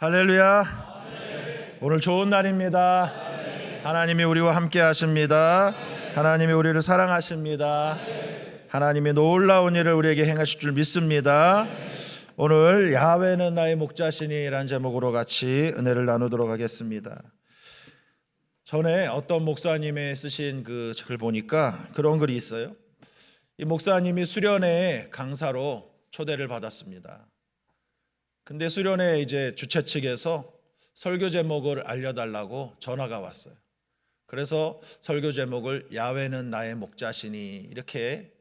할렐루야. 오늘 좋은 날입니다. 하나님이 우리와 함께 하십니다. 하나님이 우리를 사랑하십니다. 하나님이 놀라운 일을 우리에게 행하실 줄 믿습니다. 오늘 야훼는 나의 목자시니라는 제목으로 같이 은혜를 나누도록 하겠습니다. 전에 어떤 목사님의 쓰신 그 책을 보니까 그런 글이 있어요. 이 목사님이 수련회 강사로 초대를 받았습니다. 근데 수련회 이제 주최 측에서 설교 제목을 알려달라고 전화가 왔어요. 그래서 설교 제목을 야훼는 나의 목자시니 이렇게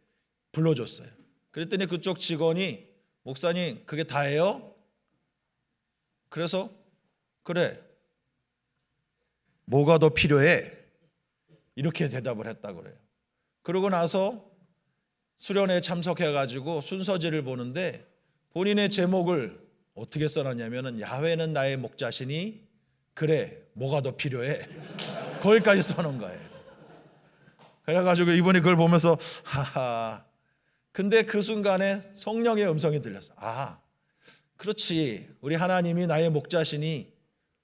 불러줬어요. 그랬더니 그쪽 직원이 목사님 그게 다예요? 그래서 그래 뭐가 더 필요해? 이렇게 대답을 했다 그래요. 그러고 나서 수련회에 참석해 가지고 순서지를 보는데 본인의 제목을 어떻게 써놨냐면은 야훼는 나의 목자시니 그래 뭐가 더 필요해 거기까지 써놓은 거예요. 그래가지고 이분이 그걸 보면서 하하 근데 그 순간에 성령의 음성이 들렸어. 아 그렇지 우리 하나님이 나의 목자시니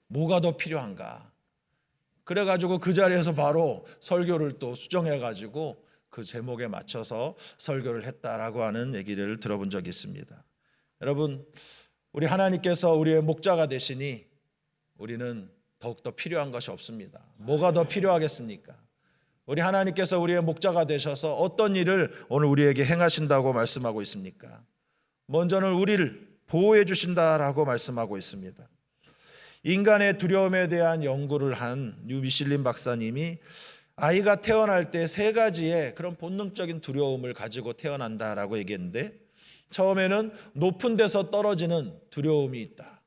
뭐가 더 필요한가? 그래가지고 그 자리에서 바로 설교를 또 수정해가지고 그 제목에 맞춰서 설교를 했다라고 하는 얘기를 들어본 적이 있습니다. 여러분 우리 하나님께서 우리의 목자가 되시니 우리는 더욱더 필요한 것이 없습니다. 뭐가 더 필요하겠습니까? 우리 하나님께서 우리의 목자가 되셔서 어떤 일을 오늘 우리에게 행하신다고 말씀하고 있습니까? 먼저는 우리를 보호해 주신다라고 말씀하고 있습니다. 인간의 두려움에 대한 연구를 한 뉴미실린 박사님이 아이가 태어날 때 세 가지의 그런 본능적인 두려움을 가지고 태어난다라고 얘기했는데 처음에는 높은 데서 떨어지는 두려움이 있다.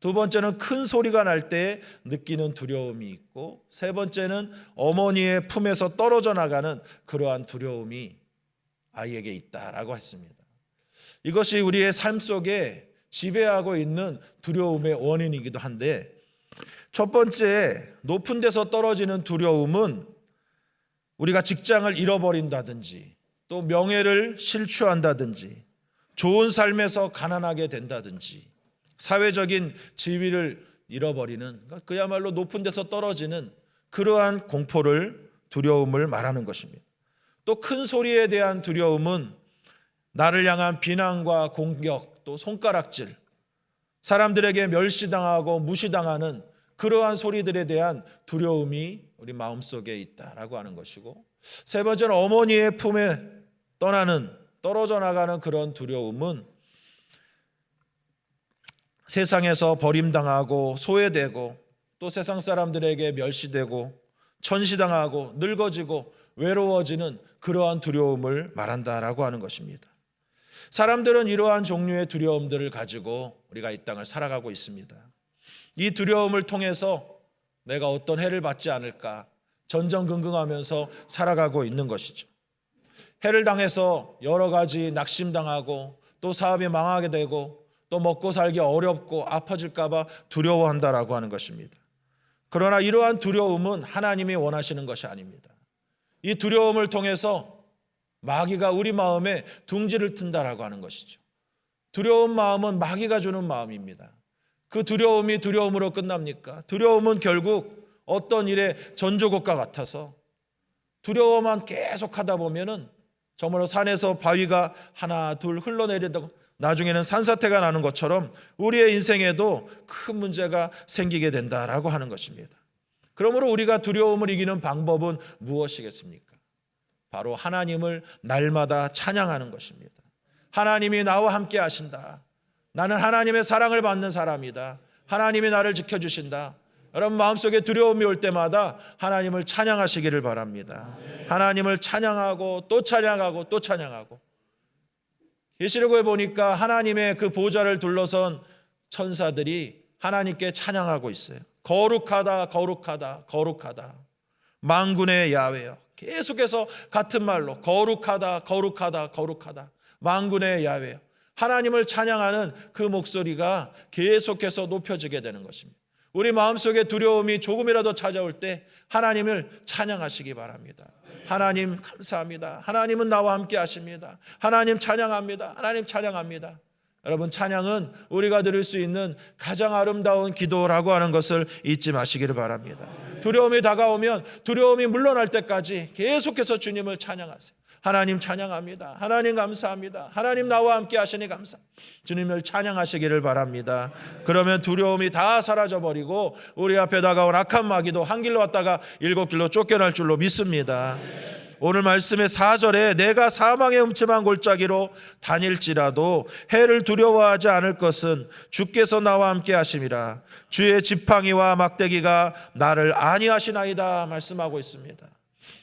두 번째는 큰 소리가 날 때 느끼는 두려움이 있고 세 번째는 어머니의 품에서 떨어져 나가는 그러한 두려움이 아이에게 있다라고 했습니다. 이것이 우리의 삶 속에 지배하고 있는 두려움의 원인이기도 한데 첫 번째 높은 데서 떨어지는 두려움은 우리가 직장을 잃어버린다든지 또 명예를 실추한다든지 좋은 삶에서 가난하게 된다든지 사회적인 지위를 잃어버리는 그야말로 높은 데서 떨어지는 그러한 공포를 두려움을 말하는 것입니다. 또 큰 소리에 대한 두려움은 나를 향한 비난과 공격 또 손가락질 사람들에게 멸시당하고 무시당하는 그러한 소리들에 대한 두려움이 우리 마음속에 있다라고 하는 것이고 세 번째는 어머니의 품에 떠나는 떨어져 나가는 그런 두려움은 세상에서 버림당하고 소외되고 또 세상 사람들에게 멸시되고 천시당하고 늙어지고 외로워지는 그러한 두려움을 말한다라고 하는 것입니다. 사람들은 이러한 종류의 두려움들을 가지고 우리가 이 땅을 살아가고 있습니다. 이 두려움을 통해서 내가 어떤 해를 받지 않을까 전전긍긍하면서 살아가고 있는 것이죠. 해를 당해서 여러 가지 낙심당하고 또 사업이 망하게 되고 또 먹고 살기 어렵고 아파질까봐 두려워한다라고 하는 것입니다. 그러나 이러한 두려움은 하나님이 원하시는 것이 아닙니다. 이 두려움을 통해서 마귀가 우리 마음에 둥지를 튼다라고 하는 것이죠. 두려운 마음은 마귀가 주는 마음입니다. 그 두려움이 두려움으로 끝납니까? 두려움은 결국 어떤 일의 전조곡과 같아서 두려워만 계속 하다 보면은 정말로 산에서 바위가 하나 둘 흘러내리다가 나중에는 산사태가 나는 것처럼 우리의 인생에도 큰 문제가 생기게 된다라고 하는 것입니다. 그러므로 우리가 두려움을 이기는 방법은 무엇이겠습니까? 바로 하나님을 날마다 찬양하는 것입니다. 하나님이 나와 함께 하신다. 나는 하나님의 사랑을 받는 사람이다. 하나님이 나를 지켜주신다. 여러분 마음속에 두려움이 올 때마다 하나님을 찬양하시기를 바랍니다. 하나님을 찬양하고 또 찬양하고 또 찬양하고 계시록에 보니까 하나님의 그 보좌를 둘러선 천사들이 하나님께 찬양하고 있어요. 거룩하다, 거룩하다, 거룩하다. 망군의 야훼여. 계속해서 같은 말로 거룩하다, 거룩하다, 거룩하다. 망군의 야훼여. 하나님을 찬양하는 그 목소리가 계속해서 높여지게 되는 것입니다. 우리 마음속에 두려움이 조금이라도 찾아올 때 하나님을 찬양하시기 바랍니다. 하나님 감사합니다. 하나님은 나와 함께 하십니다. 하나님 찬양합니다. 하나님 찬양합니다. 여러분 찬양은 우리가 드릴 수 있는 가장 아름다운 기도라고 하는 것을 잊지 마시기를 바랍니다. 두려움이 다가오면 두려움이 물러날 때까지 계속해서 주님을 찬양하세요. 하나님 찬양합니다. 하나님 감사합니다. 하나님 나와 함께 하시니 감사. 주님을 찬양하시기를 바랍니다. 그러면 두려움이 다 사라져 버리고 우리 앞에 다가온 악한 마귀도 한 길로 왔다가 일곱 길로 쫓겨날 줄로 믿습니다. 오늘 말씀의 4절에 내가 사망의 음침한 골짜기로 다닐지라도 해를 두려워하지 않을 것은 주께서 나와 함께 하심이라 주의 지팡이와 막대기가 나를 안위하시나이다 말씀하고 있습니다.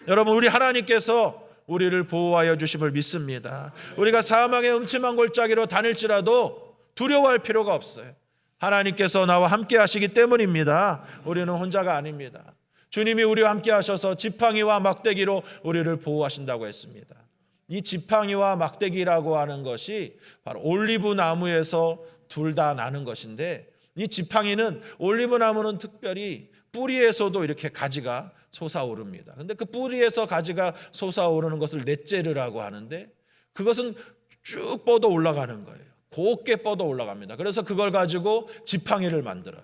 여러분 우리 하나님께서 우리를 보호하여 주심을 믿습니다. 우리가 사망의 음침한 골짜기로 다닐지라도 두려워할 필요가 없어요. 하나님께서 나와 함께 하시기 때문입니다. 우리는 혼자가 아닙니다. 주님이 우리와 함께 하셔서 지팡이와 막대기로 우리를 보호하신다고 했습니다. 이 지팡이와 막대기라고 하는 것이 바로 올리브 나무에서 둘 다 나는 것인데 이 지팡이는 올리브 나무는 특별히 뿌리에서도 이렇게 가지가 솟아오릅니다. 근데 그 뿌리에서 가지가 솟아오르는 것을 넷째르라고 하는데 그것은 쭉 뻗어 올라가는 거예요. 곱게 뻗어 올라갑니다. 그래서 그걸 가지고 지팡이를 만들어요.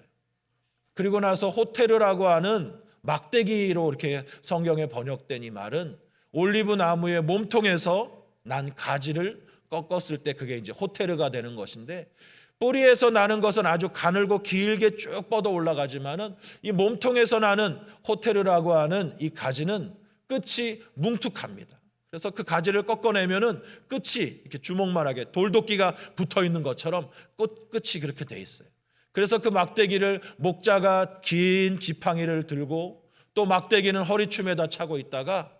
그리고 나서 호테르라고 하는 막대기로 이렇게 성경에 번역된 이 말은 올리브 나무의 몸통에서 난 가지를 꺾었을 때 그게 이제 호테르가 되는 것인데 뿌리에서 나는 것은 아주 가늘고 길게 쭉 뻗어 올라가지만은 이 몸통에서 나는 호테르라고 하는 이 가지는 끝이 뭉툭합니다. 그래서 그 가지를 꺾어내면은 끝이 이렇게 주먹만하게 돌도끼가 붙어 있는 것처럼 끝, 끝이 그렇게 돼 있어요. 그래서 그 막대기를 목자가 긴 지팡이를 들고 또 막대기는 허리춤에다 차고 있다가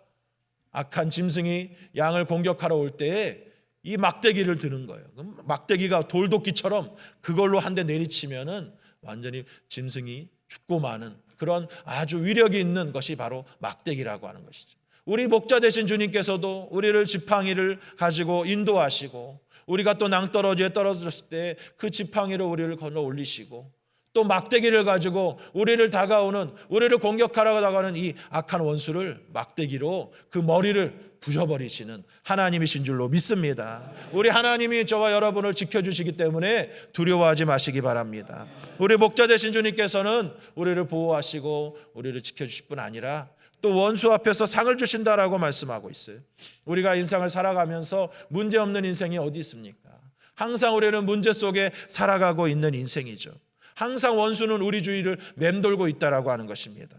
악한 짐승이 양을 공격하러 올 때에 이 막대기를 드는 거예요. 막대기가 돌도끼처럼 그걸로 한 대 내리치면은 완전히 짐승이 죽고 마는 그런 아주 위력이 있는 것이 바로 막대기라고 하는 것이죠. 우리 목자 되신 주님께서도 우리를 지팡이를 가지고 인도하시고 우리가 또 낭떠러지에 떨어졌을 때 그 지팡이로 우리를 건너 올리시고 또 막대기를 가지고 우리를 다가오는 우리를 공격하러 다가오는 이 악한 원수를 막대기로 그 머리를 부셔버리시는 하나님이신 줄로 믿습니다. 우리 하나님이 저와 여러분을 지켜주시기 때문에 두려워하지 마시기 바랍니다. 우리 목자 되신 주님께서는 우리를 보호하시고 우리를 지켜주실 뿐 아니라 또 원수 앞에서 상을 주신다라고 말씀하고 있어요. 우리가 인생을 살아가면서 문제 없는 인생이 어디 있습니까? 항상 우리는 문제 속에 살아가고 있는 인생이죠. 항상 원수는 우리 주위를 맴돌고 있다라고 하는 것입니다.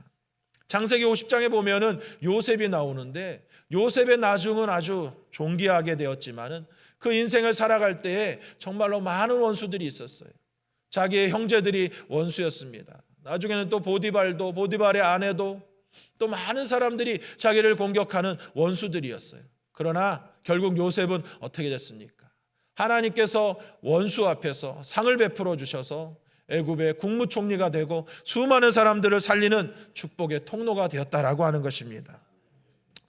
장세기 50장에 보면은 요셉이 나오는데 요셉의 나중은 아주 존귀하게 되었지만은 그 인생을 살아갈 때에 정말로 많은 원수들이 있었어요. 자기의 형제들이 원수였습니다. 나중에는 또 보디발도 보디발의 아내도 또 많은 사람들이 자기를 공격하는 원수들이었어요. 그러나 결국 요셉은 어떻게 됐습니까? 하나님께서 원수 앞에서 상을 베풀어 주셔서 애굽의 국무총리가 되고 수많은 사람들을 살리는 축복의 통로가 되었다라고 하는 것입니다.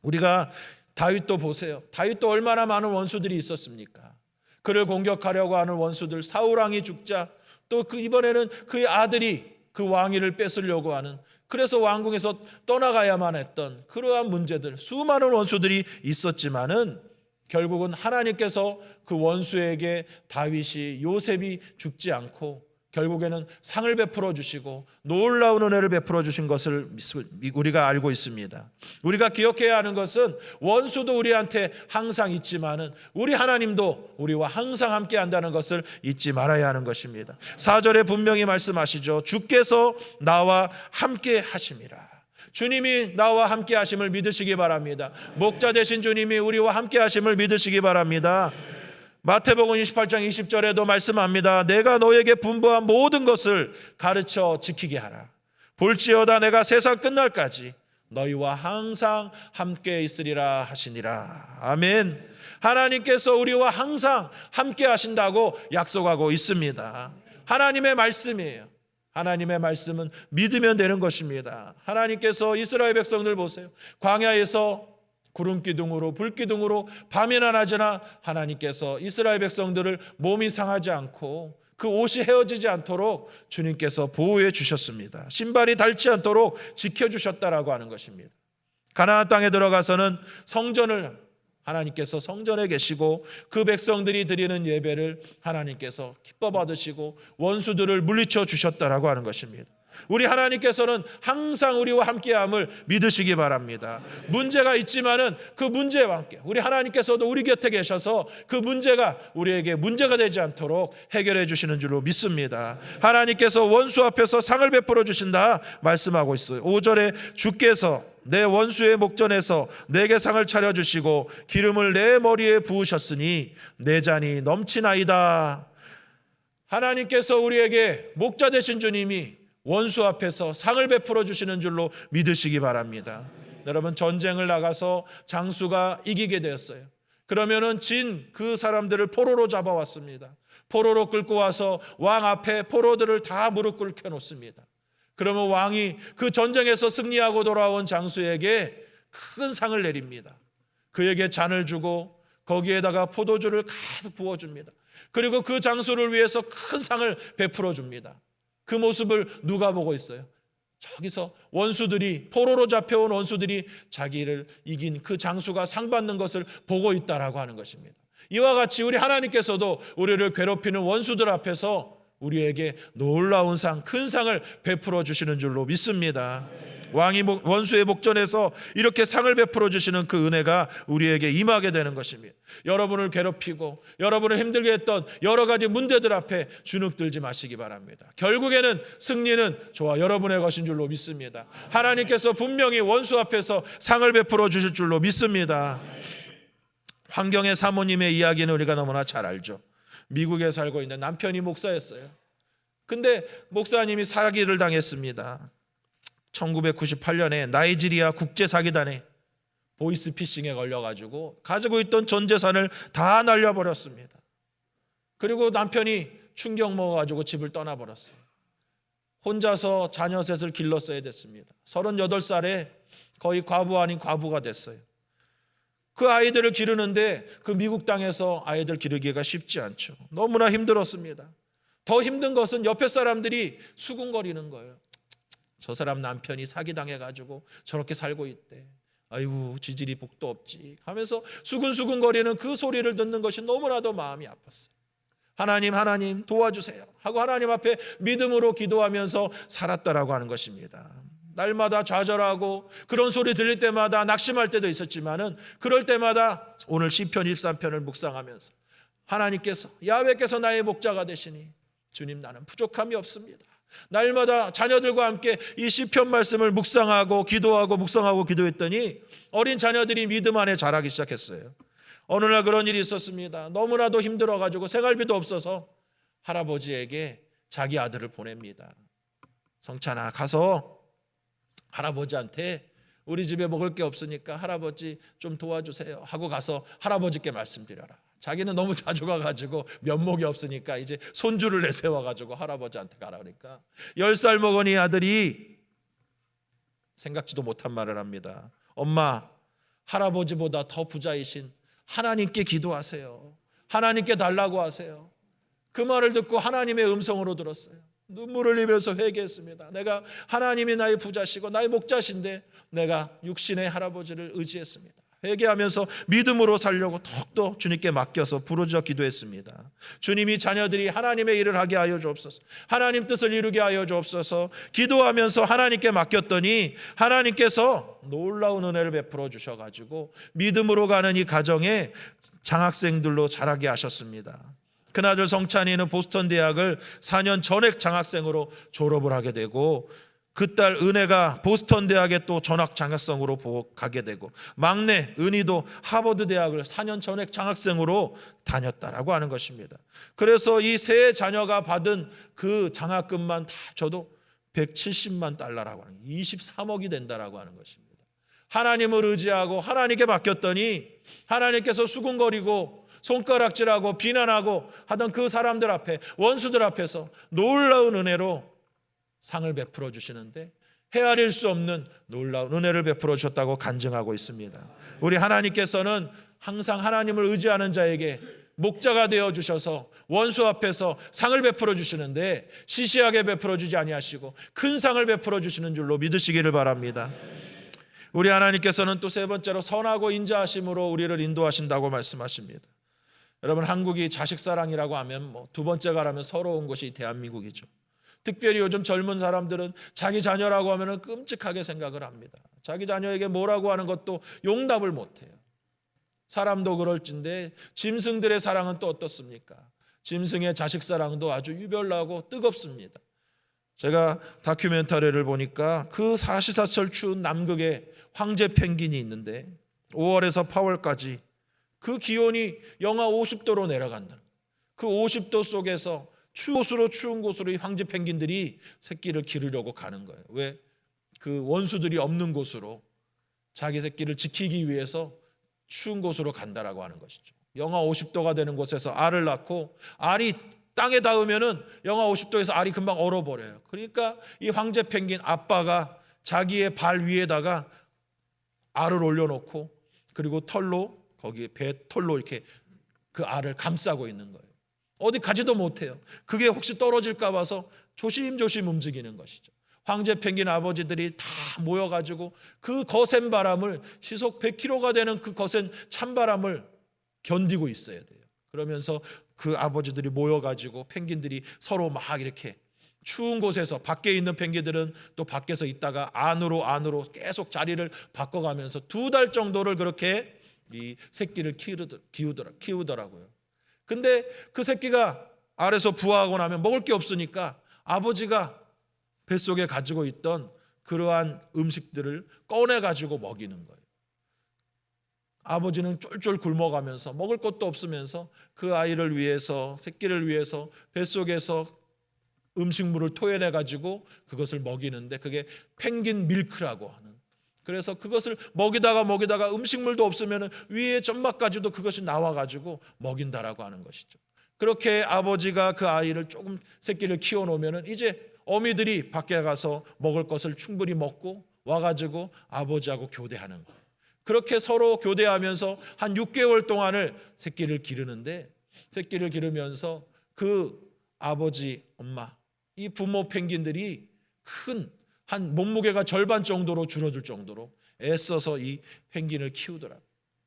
우리가 다윗도 보세요. 다윗도 얼마나 많은 원수들이 있었습니까? 그를 공격하려고 하는 원수들 사울 왕이 죽자 또 그 이번에는 그의 아들이 그 왕위를 뺏으려고 하는 그래서 왕궁에서 떠나가야만 했던 그러한 문제들 수많은 원수들이 있었지만은 결국은 하나님께서 그 원수에게 다윗이 요셉이 죽지 않고 결국에는 상을 베풀어 주시고 놀라운 은혜를 베풀어 주신 것을 우리가 알고 있습니다. 우리가 기억해야 하는 것은 원수도 우리한테 항상 있지만은 우리 하나님도 우리와 항상 함께 한다는 것을 잊지 말아야 하는 것입니다. 4절에 분명히 말씀하시죠. 주께서 나와 함께 하심이라. 주님이 나와 함께 하심을 믿으시기 바랍니다. 목자 되신 주님이 우리와 함께 하심을 믿으시기 바랍니다. 마태복음 28장 20절에도 말씀합니다. 내가 너에게 분부한 모든 것을 가르쳐 지키게 하라. 볼지어다 내가 세상 끝날까지 너희와 항상 함께 있으리라 하시니라. 아멘. 하나님께서 우리와 항상 함께 하신다고 약속하고 있습니다. 하나님의 말씀이에요. 하나님의 말씀은 믿으면 되는 것입니다. 하나님께서 이스라엘 백성들 보세요. 광야에서 구름 기둥으로 불 기둥으로 밤이나 낮이나 하나님께서 이스라엘 백성들을 몸이 상하지 않고 그 옷이 헤어지지 않도록 주님께서 보호해 주셨습니다. 신발이 닳지 않도록 지켜 주셨다라고 하는 것입니다. 가나안 땅에 들어가서는 성전을 하나님께서 성전에 계시고 그 백성들이 드리는 예배를 하나님께서 기뻐 받으시고 원수들을 물리쳐 주셨다라고 하는 것입니다. 우리 하나님께서는 항상 우리와 함께함을 믿으시기 바랍니다. 문제가 있지만은 그 문제와 함께 우리 하나님께서도 우리 곁에 계셔서 그 문제가 우리에게 문제가 되지 않도록 해결해 주시는 줄로 믿습니다. 하나님께서 원수 앞에서 상을 베풀어 주신다 말씀하고 있어요. 5절에 주께서 내 원수의 목전에서 내게 상을 차려 주시고 기름을 내 머리에 부으셨으니 내 잔이 넘치나이다. 하나님께서 우리에게 목자 되신 주님이 원수 앞에서 상을 베풀어 주시는 줄로 믿으시기 바랍니다. 여러분 전쟁을 나가서 장수가 이기게 되었어요. 그러면은 진 그 사람들을 포로로 잡아왔습니다. 포로로 끌고 와서 왕 앞에 포로들을 다 무릎 꿇게 놓습니다. 그러면 왕이 그 전쟁에서 승리하고 돌아온 장수에게 큰 상을 내립니다. 그에게 잔을 주고 거기에다가 포도주를 가득 부어줍니다. 그리고 그 장수를 위해서 큰 상을 베풀어 줍니다. 그 모습을 누가 보고 있어요? 저기서 원수들이 포로로 잡혀온 원수들이 자기를 이긴 그 장수가 상 받는 것을 보고 있다라고 하는 것입니다. 이와 같이 우리 하나님께서도 우리를 괴롭히는 원수들 앞에서 우리에게 놀라운 상, 큰 상을 베풀어 주시는 줄로 믿습니다. 왕이 목- 원수의 목전에서 이렇게 상을 베풀어 주시는 그 은혜가 우리에게 임하게 되는 것입니다. 여러분을 괴롭히고 여러분을 힘들게 했던 여러 가지 문제들 앞에 주눅들지 마시기 바랍니다. 결국에는 승리는 저와 여러분의 것인 줄로 믿습니다. 하나님께서 분명히 원수 앞에서 상을 베풀어 주실 줄로 믿습니다. 환경의 사모님의 이야기는 우리가 너무나 잘 알죠. 미국에 살고 있는 남편이 목사였어요. 근데 목사님이 사기를 당했습니다. 1998년에 나이지리아 국제 사기단에 보이스 피싱에 걸려 가지고 가지고 있던 전 재산을 다 날려 버렸습니다. 그리고 남편이 충격 먹어 가지고 집을 떠나 버렸어요. 혼자서 자녀 셋을 길렀어야 됐습니다. 38살에 거의 과부 아닌 과부가 됐어요. 그 아이들을 기르는데 그 미국 땅에서 아이들 기르기가 쉽지 않죠. 너무나 힘들었습니다. 더 힘든 것은 옆에 사람들이 수군거리는 거예요. 저 사람 남편이 사기당해가지고 저렇게 살고 있대. 아이고 지질이 복도 없지 하면서 수근수근거리는 그 소리를 듣는 것이 너무나도 마음이 아팠어요. 하나님 하나님 도와주세요 하고 하나님 앞에 믿음으로 기도하면서 살았다라고 하는 것입니다. 날마다 좌절하고 그런 소리 들릴 때마다 낙심할 때도 있었지만은 그럴 때마다 오늘 시편 23편을 묵상하면서 하나님께서 야훼께서 나의 목자가 되시니 주님 나는 부족함이 없습니다. 날마다 자녀들과 함께 이 시편 말씀을 묵상하고 기도하고 묵상하고 기도했더니 어린 자녀들이 믿음 안에 자라기 시작했어요. 어느 날 그런 일이 있었습니다. 너무나도 힘들어 가지고 생활비도 없어서 할아버지에게 자기 아들을 보냅니다. 성찬아 가서 할아버지한테 우리 집에 먹을 게 없으니까 할아버지 좀 도와주세요 하고 가서 할아버지께 말씀드려라. 자기는 너무 자주 가가지고 면목이 없으니까 이제 손주를 내세워가지고 할아버지한테 가라 그러니까 열 살 먹은 이 아들이 생각지도 못한 말을 합니다. 엄마 할아버지보다 더 부자이신 하나님께 기도하세요. 하나님께 달라고 하세요. 그 말을 듣고 하나님의 음성으로 들었어요. 눈물을 흘리면서 회개했습니다. 내가 하나님이 나의 부자시고 나의 목자신데 내가 육신의 할아버지를 의지했습니다. 회개하면서 믿음으로 살려고 더욱더 주님께 맡겨서 부르짖어 기도했습니다. 주님이 자녀들이 하나님의 일을 하게 하여 주옵소서. 하나님 뜻을 이루게 하여 주옵소서. 기도하면서 하나님께 맡겼더니 하나님께서 놀라운 은혜를 베풀어 주셔 가지고 믿음으로 가는 이 가정에 장학생들로 자라게 하셨습니다. 큰아들 성찬이는 보스턴 대학을 4년 전액 장학생으로 졸업을 하게 되고 그 딸 은혜가 보스턴 대학에 또 전학 장학생으로 보- 가게 되고 막내 은희도 하버드 대학을 4년 전액 장학생으로 다녔다라고 하는 것입니다. 그래서 이 세 자녀가 받은 그 장학금만 다 저도 170만 달러라고 하는 23억이 된다라고 하는 것입니다. 하나님을 의지하고 하나님께 맡겼더니 하나님께서 수군거리고 손가락질하고 비난하고 하던 그 사람들 앞에 원수들 앞에서 놀라운 은혜로 상을 베풀어 주시는데 헤아릴 수 없는 놀라운 은혜를 베풀어 주셨다고 간증하고 있습니다. 우리 하나님께서는 항상 하나님을 의지하는 자에게 목자가 되어 주셔서 원수 앞에서 상을 베풀어 주시는데 시시하게 베풀어 주지 아니하시고 큰 상을 베풀어 주시는 줄로 믿으시기를 바랍니다. 우리 하나님께서는 또 세 번째로 선하고 인자하심으로 우리를 인도하신다고 말씀하십니다. 여러분 한국이 자식 사랑이라고 하면 뭐 두 번째가 라면 서러운 곳이 대한민국이죠. 특별히 요즘 젊은 사람들은 자기 자녀라고 하면은 끔찍하게 생각을 합니다. 자기 자녀에게 뭐라고 하는 것도 용답을 못 해요. 사람도 그럴진데 짐승들의 사랑은 또 어떻습니까? 짐승의 자식 사랑도 아주 유별나고 뜨겁습니다. 제가 다큐멘터리를 보니까 그 사시사철 추운 남극에 황제 펭귄이 있는데 5월에서 8월까지 그 기온이 영하 50도로 내려간다. 그 50도 속에서 추운 곳으로 추운 곳으로 이 황제 펭귄들이 새끼를 기르려고 가는 거예요. 왜? 그 원수들이 없는 곳으로 자기 새끼를 지키기 위해서 추운 곳으로 간다라고 하는 것이죠. 영하 50도가 되는 곳에서 알을 낳고 알이 땅에 닿으면은 영하 50도에서 알이 금방 얼어버려요. 그러니까 이 황제 펭귄 아빠가 자기의 발 위에다가 알을 올려놓고 그리고 털로 거기 배 털로 이렇게 그 알을 감싸고 있는 거예요. 어디 가지도 못해요. 그게 혹시 떨어질까 봐서 조심조심 움직이는 것이죠. 황제 펭귄 아버지들이 다 모여가지고 그 거센 바람을 시속 100km가 되는 그 거센 찬바람을 견디고 있어야 돼요. 그러면서 그 아버지들이 모여가지고 펭귄들이 서로 막 이렇게 추운 곳에서 밖에 있는 펭귄들은 또 밖에서 있다가 안으로 안으로 계속 자리를 바꿔가면서 두 달 정도를 그렇게 이 새끼를 키우더라, 키우더라고요. 근데 그 새끼가 알에서 부화하고 나면 먹을 게 없으니까 아버지가 뱃속에 가지고 있던 그러한 음식들을 꺼내 가지고 먹이는 거예요. 아버지는 쫄쫄 굶어가면서 먹을 것도 없으면서 그 아이를 위해서 새끼를 위해서 뱃속에서 음식물을 토해내 가지고 그것을 먹이는데 그게 펭귄 밀크라고 하는 그래서 그것을 먹이다가 먹이다가 음식물도 없으면 위에 점막까지도 그것이 나와 가지고 먹인다라고 하는 것이죠. 그렇게 아버지가 그 아이를 조금 새끼를 키워 놓으면 이제 어미들이 밖에 가서 먹을 것을 충분히 먹고 와 가지고 아버지하고 교대하는 거예요. 그렇게 서로 교대하면서 한 6개월 동안을 새끼를 기르는데 새끼를 기르면서 그 아버지, 엄마, 이 부모 펭귄들이 큰 한 몸무게가 절반 정도로 줄어들 정도로 애써서 이 펭귄을 키우더라.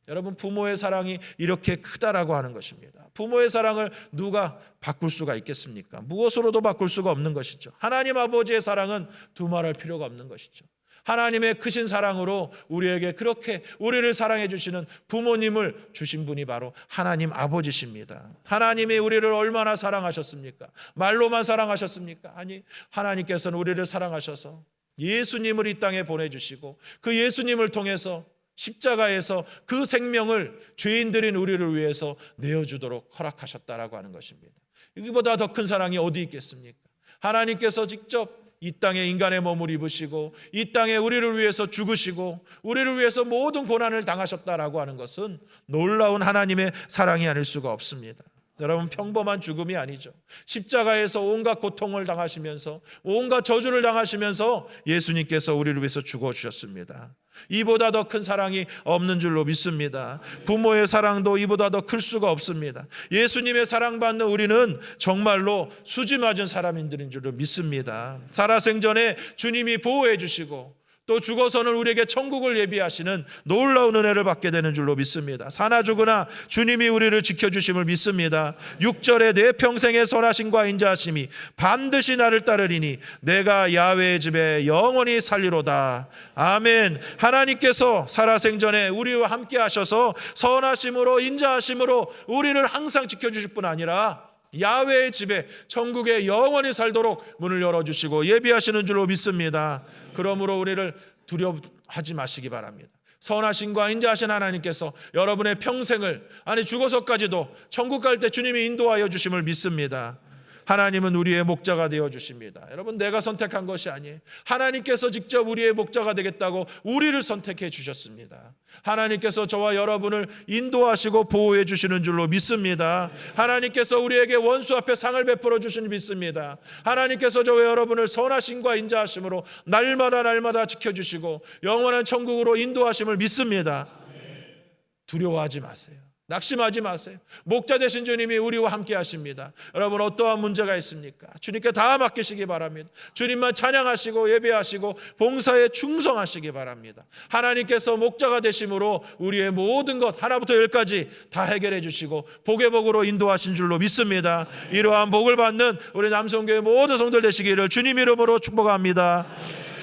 여러분 부모의 사랑이 이렇게 크다라고 하는 것입니다. 부모의 사랑을 누가 바꿀 수가 있겠습니까? 무엇으로도 바꿀 수가 없는 것이죠. 하나님 아버지의 사랑은 두말할 필요가 없는 것이죠. 하나님의 크신 사랑으로 우리에게 그렇게 우리를 사랑해 주시는 부모님을 주신 분이 바로 하나님 아버지십니다. 하나님이 우리를 얼마나 사랑하셨습니까? 말로만 사랑하셨습니까? 아니, 하나님께서는 우리를 사랑하셔서 예수님을 이 땅에 보내주시고 그 예수님을 통해서 십자가에서 그 생명을 죄인들인 우리를 위해서 내어주도록 허락하셨다라고 하는 것입니다. 여기보다 더 큰 사랑이 어디 있겠습니까? 하나님께서 직접 이 땅에 인간의 몸을 입으시고 이 땅에 우리를 위해서 죽으시고 우리를 위해서 모든 고난을 당하셨다라고 하는 것은 놀라운 하나님의 사랑이 아닐 수가 없습니다. 여러분 평범한 죽음이 아니죠. 십자가에서 온갖 고통을 당하시면서 온갖 저주를 당하시면서 예수님께서 우리를 위해서 죽어 주셨습니다. 이보다 더 큰 사랑이 없는 줄로 믿습니다. 부모의 사랑도 이보다 더 클 수가 없습니다. 예수님의 사랑받는 우리는 정말로 수지 맞은 사람인들인 줄로 믿습니다. 살아생전에 주님이 보호해 주시고 또 죽어서는 우리에게 천국을 예비하시는 놀라운 은혜를 받게 되는 줄로 믿습니다. 사나 죽으나 주님이 우리를 지켜주심을 믿습니다. 6절에 내 평생의 선하심과 인자하심이 반드시 나를 따르리니 내가 야외의 집에 영원히 살리로다. 아멘. 하나님께서 살아생전에 우리와 함께 하셔서 선하심으로 인자하심으로 우리를 항상 지켜주실 뿐 아니라 야외의 집에 천국에 영원히 살도록 문을 열어주시고 예비하시는 줄로 믿습니다. 그러므로 우리를 두려워하지 마시기 바랍니다. 선하신과 인자하신 하나님께서 여러분의 평생을 아니 죽어서까지도 천국 갈 때 주님이 인도하여 주심을 믿습니다. 하나님은 우리의 목자가 되어 주십니다. 여러분 내가 선택한 것이 아니에요. 하나님께서 직접 우리의 목자가 되겠다고 우리를 선택해 주셨습니다. 하나님께서 저와 여러분을 인도하시고 보호해 주시는 줄로 믿습니다. 하나님께서 우리에게 원수 앞에 상을 베풀어 주시는 믿습니다. 하나님께서 저와 여러분을 선하심과 인자하심으로 날마다 날마다 지켜 주시고 영원한 천국으로 인도하심을 믿습니다. 두려워하지 마세요. 낙심하지 마세요. 목자 되신 주님이 우리와 함께 하십니다. 여러분 어떠한 문제가 있습니까? 주님께 다 맡기시기 바랍니다. 주님만 찬양하시고 예배하시고 봉사에 충성하시기 바랍니다. 하나님께서 목자가 되심으로 우리의 모든 것 하나부터 열까지 다 해결해 주시고 복의 복으로 인도하신 줄로 믿습니다. 이러한 복을 받는 우리 남성교회 모든 성들 되시기를 주님 이름으로 축복합니다.